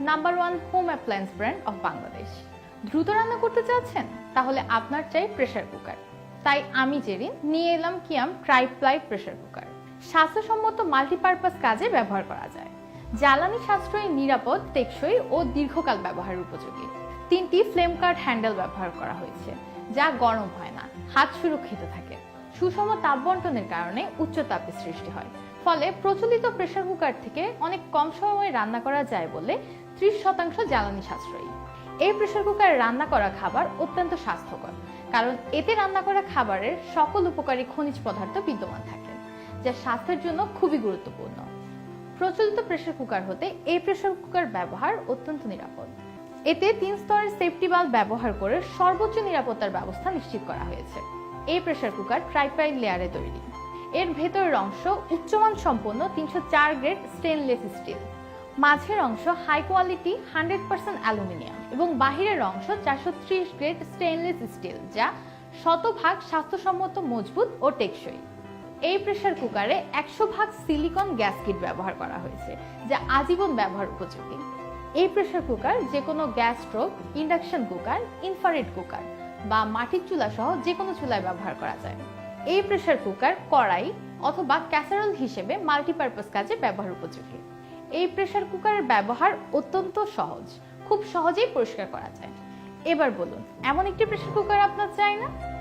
Number one home appliance brand of Bangladesh. দ্রুত রান্না করতে চাচ্ছেন? তাহলে আপনার চাই প্রেসার কুকার। তাই আমি জেরিন নিয়ে এলাম কিয়াম ট্রাইপ্লাই প্রেসার কুকার। স্বাস্থ্যসম্মত মাল্টিপারপাস কাজে ব্যবহার করা যায়। জ্বালানি সাশ্রয়ী, নিরাপদ, টেকসই ও দীর্ঘকাল ব্যবহার উপযোগী। তিনটি ফ্লেম কার্ড হ্যান্ডেল ব্যবহার করা হয়েছে, যা গরম হয় না, হাত সুরক্ষিত থাকে। সুষম তাপ বন্টনের কারণে উচ্চ তাপের সৃষ্টি হয়। ফলে প্রচলিত প্রেসার কুকার থেকে অনেক কম সময়ে রান্না করা যায় বলে ত্রিশ শতাংশ জ্বালানি সাশ্রয়ী। এই প্রেসার কুকারে রান্না করা খাবার অত্যন্ত স্বাস্থ্যকর, কারণ এতে রান্না করা খাবারের সকল উপকারী খনিজ পদার্থ বিদ্যমান থাকে, যা স্বাস্থ্যের জন্য খুবই গুরুত্বপূর্ণ। প্রচলিত প্রেসার কুকার হতে এই প্রেসার কুকার ব্যবহার অত্যন্ত নিরাপদ। এতে তিন স্তরের সেফটি বাল্ব ব্যবহার করে সর্বোচ্চ নিরাপত্তার ব্যবস্থা নিশ্চিত করা হয়েছে। এই প্রেসার কুকার ট্রাইপাইল লেয়ারে তৈরি। এর ভেতরের অংশ উচ্চমান সম্পন্ন তিনশো চার গ্রেড স্টেনলেস স্টিল মাঝের অংশ high quality hundred percent aluminium এবং বাহিরের অংশ চারশো ত্রিশ গ্রেড স্টেনলেস স্টিল যা শতভাগ স্বাস্থ্যসম্মত, মজবুত ও টেকসই। এই প্রেসার কুকারে একশো ভাগ সিলিকন গ্যাস কিট ব্যবহার করা হয়েছে, যা আজীবন ব্যবহার উপযোগী। এই প্রেসার কুকার যে কোনো gas stove induction cooker infrared cooker বা মাটির চুলা সহ যে কোনো চুলায় ব্যবহার করা যায়। এই প্রেসার কুকার কড়াই অথবা ক্যাসারল হিসেবে মাল্টিপারপাস কাজে ব্যবহার উপযোগী। এই প্রেসার কুকারের ব্যবহার অত্যন্ত সহজ। খুব সহজেই পরিষ্কার করা যায়। এবার বলুন, এমন একটি প্রেসার কুকার আপনার চাই না?